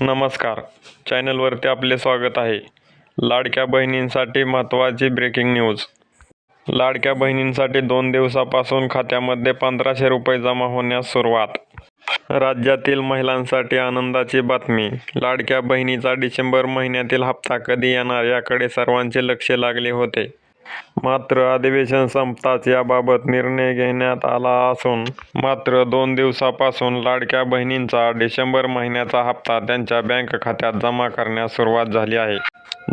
नमस्कार. चॅनलवरती आपले स्वागत आहे. लाडक्या बहिणींसाठी महत्त्वाची ब्रेकिंग न्यूज लाडक्या बहिणींसाठी दोन दिवसापासून खात्यामध्ये पंधराशे रुपये जमा होण्यास सुरुवात. राज्यातील महिलांसाठी आनंदाची बातमी. लाडक्या बहिणीचा डिसेंबर महिन्यातील हप्ता कधी येणार याकडे सर्वांचे लक्ष लागले होते. मात्र अधिवेशन संपताच याबाबत निर्णय घेण्यात आला असून मात्र दोन दिवसापासून लाडक्या बहिणींचा डिसेंबर महिन्याचा हप्ता त्यांच्या बँक खात्यात जमा करण्यास सुरुवात झाली आहे.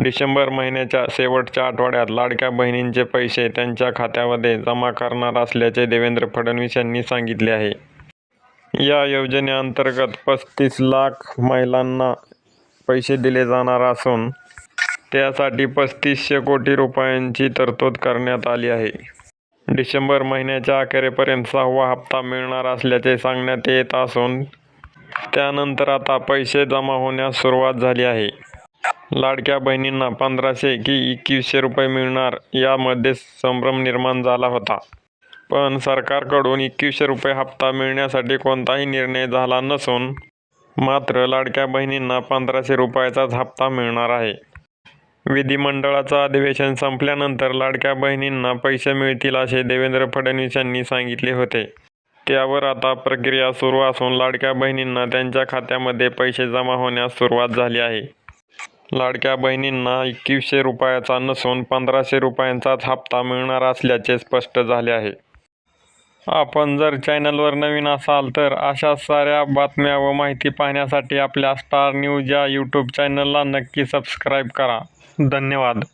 डिसेंबर महिन्याच्या शेवटच्या आठवड्यात लाडक्या बहिणींचे पैसे त्यांच्या खात्यामध्ये जमा करणार असल्याचे देवेंद्र फडणवीस यांनी सांगितले आहे. या योजनेअंतर्गत पस्तीस लाख महिलांना पैसे दिले जाणार असून त्यासाठी पस्तीसशे कोटी रुपयांची तरतूद करण्यात आली आहे. डिसेंबर महिन्याच्या अखेरेपर्यंत सहावा हप्ता मिळणार असल्याचे सांगण्यात येत असून त्यानंतर आता पैसे जमा होण्यास सुरुवात झाली आहे. लाडक्या बहिणींना पंधराशे की एकवीसशे रुपये मिळणार यामध्ये संभ्रम निर्माण झाला होता. पण सरकारकडून एकवीसशे रुपये हप्ता मिळण्यासाठी कोणताही निर्णय झाला नसून मात्र लाडक्या बहिणींना पंधराशे रुपयाचाच हप्ता मिळणार आहे. विधिमंडळाचं अधिवेशन संपल्यानंतर लाडक्या बहिणींना पैसे मिळतील असे देवेंद्र फडणवीस यांनी सांगितले होते. त्यावर आता प्रक्रिया सुरू असून लाडक्या बहिणींना त्यांच्या खात्यामध्ये पैसे जमा होण्यास सुरुवात झाली आहे. लाडक्या बहिणींना एकवीसशे रुपयाचा नसून पंधराशे रुपयांचाच हप्ता मिळणार असल्याचे स्पष्ट झाले आहे. आपण जर चॅनलवर नवीन असाल तर अशा साऱ्या बातम्या व माहिती पाहण्यासाठी आपल्या स्टार न्यूज या यूट्यूब चॅनलला नक्की सबस्क्राईब करा. धन्यवाद.